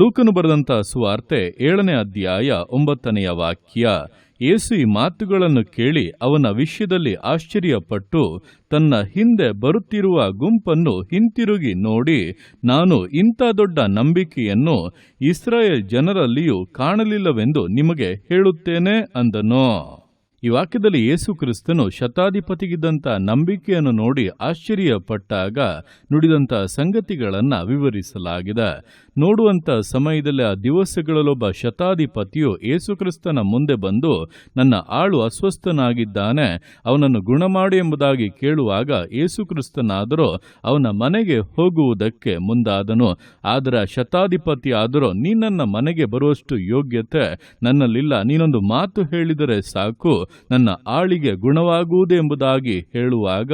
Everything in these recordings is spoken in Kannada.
ಲೂಕನು ಬರೆದಂತ ಸುವಾರ್ತೆ ಏಳನೇ ಅಧ್ಯಾಯ ಒಂಬತ್ತನೆಯ ವಾಕ್ಯ, ಯೇಸು ಈ ಮಾತುಗಳನ್ನು ಕೇಳಿ ಅವನ ವಿಷಯದಲ್ಲಿ ಆಶ್ಚರ್ಯಪಟ್ಟು ತನ್ನ ಹಿಂದೆ ಬರುತ್ತಿರುವ ಗುಂಪನ್ನು ಹಿಂತಿರುಗಿ ನೋಡಿ, ನಾನು ಇಂಥ ದೊಡ್ಡ ನಂಬಿಕೆಯನ್ನು ಇಸ್ರಾಯೇಲ್ ಜನರಲ್ಲಿಯೂ ಕಾಣಲಿಲ್ಲವೆಂದು ನಿಮಗೆ ಹೇಳುತ್ತೇನೆ ಅಂದನು. ಈ ವಾಕ್ಯದಲ್ಲಿ ಯೇಸು ಕ್ರಿಸ್ತನು ಶತಾಧಿಪತಿಗಿದ್ದಂಥ ನಂಬಿಕೆಯನ್ನು ನೋಡಿ ಆಶ್ಚರ್ಯಪಟ್ಟಾಗ ನುಡಿದಂಥ ಸಂಗತಿಗಳನ್ನು ವಿವರಿಸಲಾಗಿದೆ. ನೋಡುವಂಥ ಸಮಯದಲ್ಲಿ ಆ ದಿವಸಗಳಲ್ಲೊಬ್ಬ ಶತಾಧಿಪತಿಯು ಯೇಸು ಕ್ರಿಸ್ತನ ಮುಂದೆ ಬಂದು ನನ್ನ ಆಳು ಅಸ್ವಸ್ಥನಾಗಿದ್ದಾನೆ, ಅವನನ್ನು ಗುಣಮಾಡು ಎಂಬುದಾಗಿ ಕೇಳುವಾಗ ಯೇಸುಕ್ರಿಸ್ತನಾದರೂ ಅವನ ಮನೆಗೆ ಹೋಗುವುದಕ್ಕೆ ಮುಂದಾದನು. ಆದರೆ ಶತಾಧಿಪತಿ ಆದರೂ ನೀ ನನ್ನ ಮನೆಗೆ ಬರುವಷ್ಟು ಯೋಗ್ಯತೆ ನನ್ನಲ್ಲಿಲ್ಲ, ನೀನೊಂದು ಮಾತು ಹೇಳಿದರೆ ಸಾಕು ನನ್ನ ಆಳಿಗೆ ಗುಣವಾಗುವುದೆಂಬುದಾಗಿ ಹೇಳುವಾಗ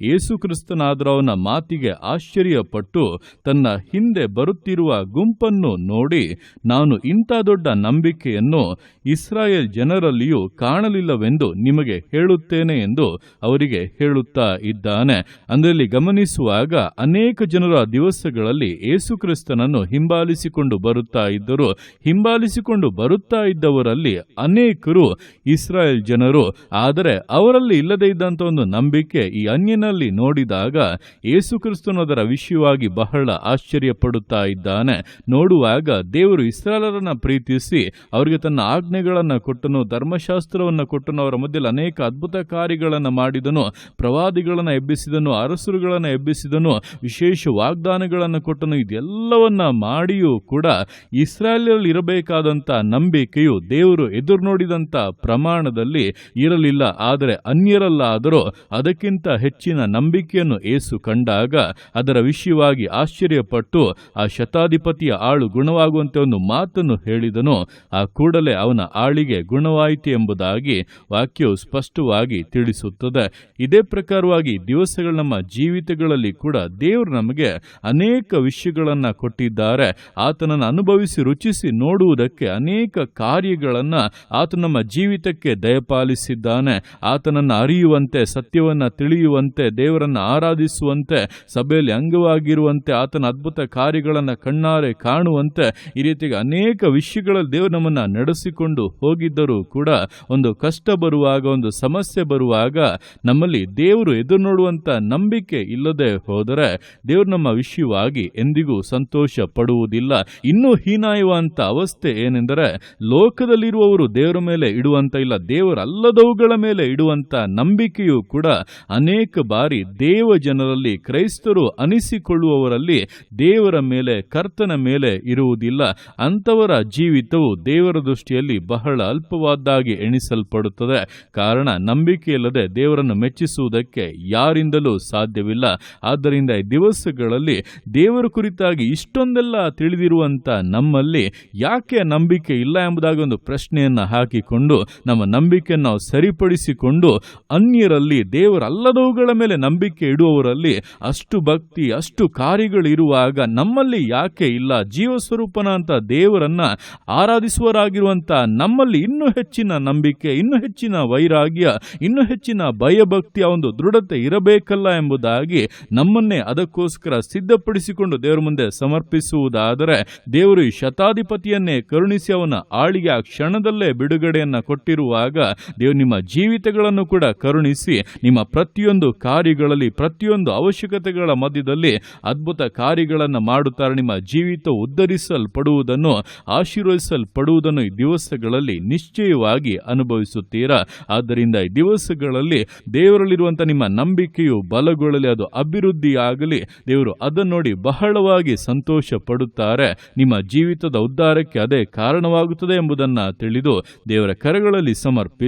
ಯೇಸುಕ್ರಿಸ್ತನಾದರವನ ಮಾತಿಗೆ ಆಶ್ಚರ್ಯಪಟ್ಟು ತನ್ನ ಹಿಂದೆ ಬರುತ್ತಿರುವ ಗುಂಪನ್ನು ನೋಡಿ, ನಾನು ಇಂಥ ದೊಡ್ಡ ನಂಬಿಕೆಯನ್ನು ಇಸ್ರಾಯೇಲ್ ಜನರಲ್ಲಿಯೂ ಕಾಣಲಿಲ್ಲವೆಂದು ನಿಮಗೆ ಹೇಳುತ್ತೇನೆ ಎಂದು ಅವರಿಗೆ ಹೇಳುತ್ತಾ ಇದ್ದಾನೆ. ಅಂದರಲ್ಲಿ ಗಮನಿಸುವಾಗ ಅನೇಕ ಜನರ ದಿವಸಗಳಲ್ಲಿ ಯೇಸುಕ್ರಿಸ್ತನನ್ನು ಹಿಂಬಾಲಿಸಿಕೊಂಡು ಬರುತ್ತಾ ಇದ್ದರು. ಹಿಂಬಾಲಿಸಿಕೊಂಡು ಬರುತ್ತಾ ಇದ್ದವರಲ್ಲಿ ಅನೇಕರು ಇಸ್ರಾಯೇಲ್ ಜನರು, ಆದರೆ ಅವರಲ್ಲಿ ಇಲ್ಲದೇ ಇದ್ದಂಥ ಒಂದು ನಂಬಿಕೆ ಈ ಅನ್ಯನಲ್ಲಿ ನೋಡಿದಾಗ ಯೇಸುಕ್ರಿಸ್ತನದರ ವಿಷಯವಾಗಿ ಬಹಳ ಆಶ್ಚರ್ಯಪಡುತ್ತಾ ಇದ್ದಾನೆ. ನೋಡುವಾಗ ದೇವರು ಇಸ್ರಾಲರನ್ನು ಪ್ರೀತಿಸಿ ಅವರಿಗೆ ತನ್ನ ಆಜ್ಞೆಗಳನ್ನು ಕೊಟ್ಟನು, ಧರ್ಮಶಾಸ್ತ್ರವನ್ನು ಕೊಟ್ಟನು, ಅವರ ಮಧ್ಯದಲ್ಲಿ ಅನೇಕ ಅದ್ಭುತ ಕಾರ್ಯಗಳನ್ನು ಮಾಡಿದನು, ಪ್ರವಾದಿಗಳನ್ನು ಎಬ್ಬಿಸಿದನು, ಅರಸರುಗಳನ್ನು ಎಬ್ಬಿಸಿದನು, ವಿಶೇಷ ವಾಗ್ದಾನಗಳನ್ನು ಕೊಟ್ಟನು. ಇದೆಲ್ಲವನ್ನ ಮಾಡಿಯೂ ಕೂಡ ಇಸ್ರಾಯೇಲಲ್ಲಿ ಇರಬೇಕಾದಂಥ ನಂಬಿಕೆಯು ದೇವರು ಎದುರು ನೋಡಿದಂಥ ಪ್ರಮಾಣದಲ್ಲಿ ಇರಲಿಲ್ಲ. ಆದರೆ ಅನ್ಯರಲ್ಲಾದರೂ ಅದಕ್ಕಿಂತ ಹೆಚ್ಚಿನ ನಂಬಿಕೆಯನ್ನು ಏಸು ಕಂಡಾಗ ಅದರ ವಿಷಯವಾಗಿ ಆಶ್ಚರ್ಯಪಟ್ಟು ಆ ಶತಾಧಿಪತಿಯ ಆಳು ಗುಣವಾಗುವಂತೆ ಒಂದು ಮಾತನ್ನು ಹೇಳಿದನು. ಆ ಕೂಡಲೇ ಅವನ ಆಳಿಗೆ ಗುಣವಾಯಿತು ಎಂಬುದಾಗಿ ವಾಕ್ಯವು ಸ್ಪಷ್ಟವಾಗಿ ತಿಳಿಸುತ್ತದೆ. ಇದೇ ಪ್ರಕಾರವಾಗಿ ದಿವಸಗಳ ನಮ್ಮ ಜೀವಿತಗಳಲ್ಲಿ ಕೂಡ ದೇವರು ನಮಗೆ ಅನೇಕ ವಿಷಯಗಳನ್ನು ಕೊಟ್ಟಿದ್ದಾರೆ. ಆತನನ್ನು ಅನುಭವಿಸಿ, ರುಚಿಸಿ ನೋಡುವುದಕ್ಕೆ ಅನೇಕ ಕಾರ್ಯಗಳನ್ನು ಆತ ನಮ್ಮ ಜೀವಿತಕ್ಕೆ ದಯಪಾಲಿಸಿದ್ದಾನೆ ಆತನನ್ನು ಅರಿಯುವಂತೆ, ಸತ್ಯವನ್ನು ತಿಳಿಯುವಂತೆ, ದೇವರನ್ನು ಆರಾಧಿಸುವಂತೆ, ಸಭೆಯಲ್ಲಿ ಅಂಗವಾಗಿರುವಂತೆ, ಆತನ ಅದ್ಭುತ ಕಾರ್ಯಗಳನ್ನು ಕಣ್ಣಾರೆ ಕಾಣುವಂತೆ, ಈ ರೀತಿಯಾಗಿ ಅನೇಕ ವಿಷಯಗಳಲ್ಲಿ ದೇವರು ನಮ್ಮನ್ನು ನಡೆಸಿಕೊಂಡು ಹೋಗಿದ್ದರೂ ಕೂಡ, ಒಂದು ಕಷ್ಟ ಬರುವಾಗ, ಒಂದು ಸಮಸ್ಯೆ ಬರುವಾಗ, ನಮ್ಮಲ್ಲಿ ದೇವರು ಎದುರು ನೋಡುವಂತ ನಂಬಿಕೆ ಇಲ್ಲದೆ ಹೋದರೆ, ದೇವರು ನಮ್ಮ ವಿಷಯವಾಗಿ ಎಂದಿಗೂ ಸಂತೋಷ ಪಡುವುದಿಲ್ಲ ಇನ್ನೂ ಹೀನಾಯುವಂಥ ಅವಸ್ಥೆ ಏನೆಂದರೆ, ಲೋಕದಲ್ಲಿರುವವರು ದೇವರ ಮೇಲೆ ಇಡುವಂತ ಇಲ್ಲ ದೇವರಲ್ಲದವುಗಳ ಮೇಲೆ ಇಡುವಂತ ನಂಬಿಕೆಯು ಕೂಡ ಅನೇಕ ಬಾರಿ ದೇವ ಜನರಲ್ಲಿ, ಕ್ರೈಸ್ತರು ಅನಿಸಿಕೊಳ್ಳುವವರಲ್ಲಿ ದೇವರ ಮೇಲೆ, ಕರ್ತನ ಮೇಲೆ ಇರುವುದಿಲ್ಲ. ಅಂಥವರ ಜೀವಿತವು ದೇವರ ದೃಷ್ಟಿಯಲ್ಲಿ ಬಹಳ ಅಲ್ಪವಾದ್ದಾಗಿ ಎಣಿಸಲ್ಪಡುತ್ತದೆ. ಕಾರಣ ನಂಬಿಕೆಯಿಲ್ಲದೆ ದೇವರನ್ನು ಮೆಚ್ಚಿಸುವುದಕ್ಕೆ ಯಾರಿಂದಲೂ ಸಾಧ್ಯವಿಲ್ಲ. ಆದ್ದರಿಂದ ಈ ದಿವಸಗಳಲ್ಲಿ ದೇವರ ಕುರಿತಾಗಿ ಇಷ್ಟೊಂದೆಲ್ಲ ತಿಳಿದಿರುವಂತ ನಮ್ಮಲ್ಲಿ ಯಾಕೆ ನಂಬಿಕೆ ಇಲ್ಲ ಎಂಬುದಾಗಿ ಒಂದು ಪ್ರಶ್ನೆಯನ್ನು ಹಾಕಿಕೊಂಡು ನಮ್ಮ ನಂಬಿಕೆಯನ್ನು ನಾವು ಸರಿಪಡಿಸಿಕೊಂಡು ಅನ್ಯರಲ್ಲಿ ದೇವರಲ್ಲದವುಗಳ ಮೇಲೆ ನಂಬಿಕೆ ಇಡುವವರಲ್ಲಿ ಅಷ್ಟು ಭಕ್ತಿ, ಅಷ್ಟು ಕಾರ್ಯಗಳಿರುವಾಗ ನಮ್ಮಲ್ಲಿ ಯಾಕೆ ಇಲ್ಲ? ಜೀವಸ್ವರೂಪನ ಅಂತ ದೇವರನ್ನ ಆರಾಧಿಸುವರಾಗಿರುವಂತ ನಮ್ಮಲ್ಲಿ ಇನ್ನೂ ಹೆಚ್ಚಿನ ನಂಬಿಕೆ, ಇನ್ನೂ ಹೆಚ್ಚಿನ ವೈರಾಗ್ಯ, ಇನ್ನೂ ಹೆಚ್ಚಿನ ಭಯಭಕ್ತಿಯ ಒಂದು ದೃಢತೆ ಇರಬೇಕಲ್ಲ ಎಂಬುದಾಗಿ ನಮ್ಮನ್ನೇ ಅದಕ್ಕೋಸ್ಕರ ಸಿದ್ಧಪಡಿಸಿಕೊಂಡು ದೇವರ ಮುಂದೆ ಸಮರ್ಪಿಸುವುದಾದರೆ ದೇವರು ಈ ಶತಾಧಿಪತಿಯನ್ನೇ ಕರುಣಿಸಿ ಅವನ ಆಳಿಗೆ ಆ ಕ್ಷಣದಲ್ಲೇ ಬಿಡುಗಡೆಯನ್ನ ಕೊಟ್ಟಿರುವಾಗ ದೇವರು ನಿಮ್ಮ ಜೀವಿತಗಳನ್ನು ಕೂಡ ಕರುಣಿಸಿ, ನಿಮ್ಮ ಪ್ರತಿಯೊಂದು ಕಾರ್ಯಗಳಲ್ಲಿ, ಪ್ರತಿಯೊಂದು ಅವಶ್ಯಕತೆಗಳ ಮಧ್ಯದಲ್ಲಿ ಅದ್ಭುತ ಕಾರ್ಯಗಳನ್ನು ಮಾಡುತ್ತಾರೆ, ನಿಮ್ಮ ಜೀವಿತ ಉದ್ಧರಿಸಲ್ಪಡುವುದನ್ನು, ಆಶೀರ್ವದಿಸಲ್ಪಡುವುದನ್ನು ಈ ದಿವಸಗಳಲ್ಲಿ ನಿಶ್ಚಯವಾಗಿ ಅನುಭವಿಸುತ್ತೀರಾ? ಆದ್ದರಿಂದ ಈ ದಿವಸಗಳಲ್ಲಿ ದೇವರಲ್ಲಿರುವಂಥ ನಿಮ್ಮ ನಂಬಿಕೆಯು ಬಲಗೊಳ್ಳಲಿ, ಅದು ಅಭಿವೃದ್ಧಿಯಾಗಲಿ. ದೇವರು ಅದನ್ನು ನೋಡಿ ಬಹಳವಾಗಿ ಸಂತೋಷ ಪಡುತ್ತಾರೆ ನಿಮ್ಮ ಜೀವಿತದ ಉದ್ಧಾರಕ್ಕೆ ಅದೇ ಕಾರಣವಾಗುತ್ತದೆ ಎಂಬುದನ್ನು ತಿಳಿದು ದೇವರ ಕರಗಳಲ್ಲಿ ಸಮರ್ಪಿಸಿ.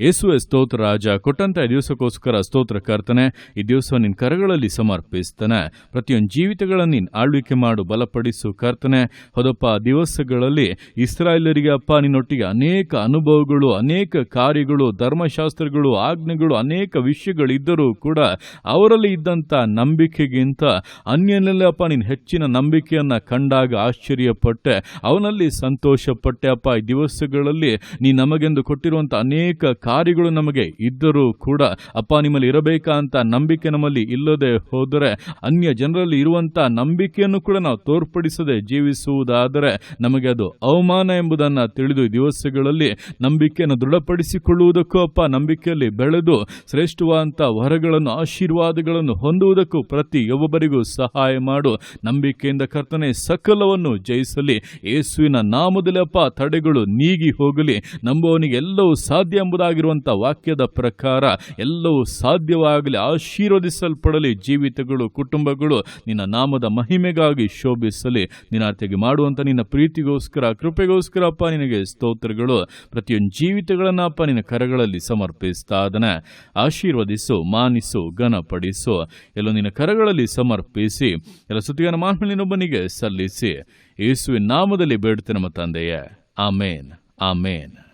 ಯೇಸುವೆ ಸ್ತೋತ್ರ, ರಾಜ. ಕೊಟ್ಟಂತ ದಿವಸಕ್ಕೋಸ್ಕರ ಸ್ತೋತ್ರ ಕರ್ತನೆ, ಈ ದಿವಸ ನಿನ್ನ ಕರಗಳಲ್ಲಿ ಸಮರ್ಪಿಸ್ತಾನೆ. ಪ್ರತಿಯೊಂದು ಜೀವಿತಗಳನ್ನು ನೀನು ಆಳ್ವಿಕೆ ಮಾಡು, ಬಲಪಡಿಸು ಕರ್ತನೆ. ಹೌದಪ್ಪ ದಿವಸಗಳಲ್ಲಿ ಇಸ್ರಾಯೇಲರಿಗೆ ಅಪ್ಪ, ನಿನ್ನೊಟ್ಟಿಗೆ ಅನೇಕ ಅನುಭವಗಳು, ಅನೇಕ ಕಾರ್ಯಗಳು, ಧರ್ಮಶಾಸ್ತ್ರಗಳು, ಆಜ್ಞೆಗಳು, ಅನೇಕ ವಿಷಯಗಳಿದ್ದರೂ ಕೂಡ ಅವರಲ್ಲಿ ಇದ್ದಂಥ ನಂಬಿಕೆಗಿಂತ ಅನ್ಯನಲ್ಲಿ ಅಪ್ಪ ನೀನು ಹೆಚ್ಚಿನ ನಂಬಿಕೆಯನ್ನು ಕಂಡಾಗ ಆಶ್ಚರ್ಯಪಟ್ಟೆ. ಅವನಲ್ಲಿ ಸಂತೋಷಪಟ್ಟೆ. ಅಪ್ಪ, ಈ ದಿವಸಗಳಲ್ಲಿ ನೀ ನಮಗೆಂದು ಕೊಟ್ಟಿರುವಂಥ ಅನೇಕ ಕಾರ್ಯಗಳು ನಮಗೆ ಇದ್ದರೂ ಕೂಡ, ಅಪ್ಪ, ನಿಮ್ಮಲ್ಲಿ ಇರಬೇಕಾ? ಅಂತ ನಂಬಿಕೆ ನಮ್ಮಲ್ಲಿ ಇಲ್ಲದೆ ಹೋದರೆ, ಅನ್ಯ ಜನರಲ್ಲಿ ಇರುವಂಥ ನಂಬಿಕೆಯನ್ನು ಕೂಡ ನಾವು ತೋರ್ಪಡಿಸದೆ ಜೀವಿಸುವುದಾದರೆ, ನಮಗೆ ಅದು ಅವಮಾನ ಎಂಬುದನ್ನು ತಿಳಿದು ದಿವಸಗಳಲ್ಲಿ ನಂಬಿಕೆಯನ್ನು ದೃಢಪಡಿಸಿಕೊಳ್ಳುವುದಕ್ಕೂ, ಅಪ್ಪ, ನಂಬಿಕೆಯಲ್ಲಿ ಬೆಳೆದು ಶ್ರೇಷ್ಠವಾದಂಥ ವರಗಳನ್ನು, ಆಶೀರ್ವಾದಗಳನ್ನು ಹೊಂದುವುದಕ್ಕೂ ಪ್ರತಿ ಒಬ್ಬೊಬ್ಬರಿಗೂ ಸಹಾಯ ಮಾಡು. ನಂಬಿಕೆಯಿಂದ ಕರ್ತನೆ ಸಕಲವನ್ನು ಜಯಿಸಲಿ. ಯೇಸುವಿನ ನಾಮದಲ್ಲಿ, ಅಪ್ಪ, ತಡೆಗಳು ನೀಗಿ ಹೋಗಲಿ. ನಂಬುವವನಿಗೆ ಎಲ್ಲವೂ ಸಾಧ್ಯ ಎಂಬುದಾಗಿರುವಂಥ ವಾಕ್ಯದ ಪ್ರಕಾರ ಎಲ್ಲವೂ ಸಾಧ್ಯವಾಗಲಿ, ಆಶೀರ್ವದಿಸಲ್ಪಡಲಿ. ಜೀವಿತಗಳು, ಕುಟುಂಬಗಳು, ನಿನ್ನ ನಾಮದ ಮಹಿಮೆಗಾಗಿ ಶೋಭಿಸಲಿ. ನಿನ್ನಾರ್ಥಿಗೆ ಮಾಡುವಂಥ ನಿನ್ನ ಪ್ರೀತಿಗೋಸ್ಕರ ಕೃಪೆಗೋಸ್ಕರ ಅಪ್ಪ ನಿನಗೆ ಸ್ತೋತ್ರಗಳು. ಪ್ರತಿಯೊಂದು ಜೀವಿತಗಳನ್ನು ಅಪ್ಪ ನಿನ್ನ ಕರಗಳಲ್ಲಿ ಸಮರ್ಪಿಸ್ತಾ ಅದನ್ನು ಆಶೀರ್ವದಿಸು, ಮಾನಿಸು, ಘನಪಡಿಸು. ಎಲ್ಲ ನಿನ್ನ ಕರಗಳಲ್ಲಿ ಸಮರ್ಪಿಸಿ, ಎಲ್ಲ ಸುತ್ತಿಗನ ಮಾನಿನೊಬ್ಬನಿಗೆ ಸಲ್ಲಿಸಿ. ಯೇಸುವಿನ ನಾಮದಲ್ಲಿ ಬೇಡ್ತೇನೆ ನಮ್ಮ ತಂದೆಯೇ. ಆಮೇನ್. ಆಮೇನ್.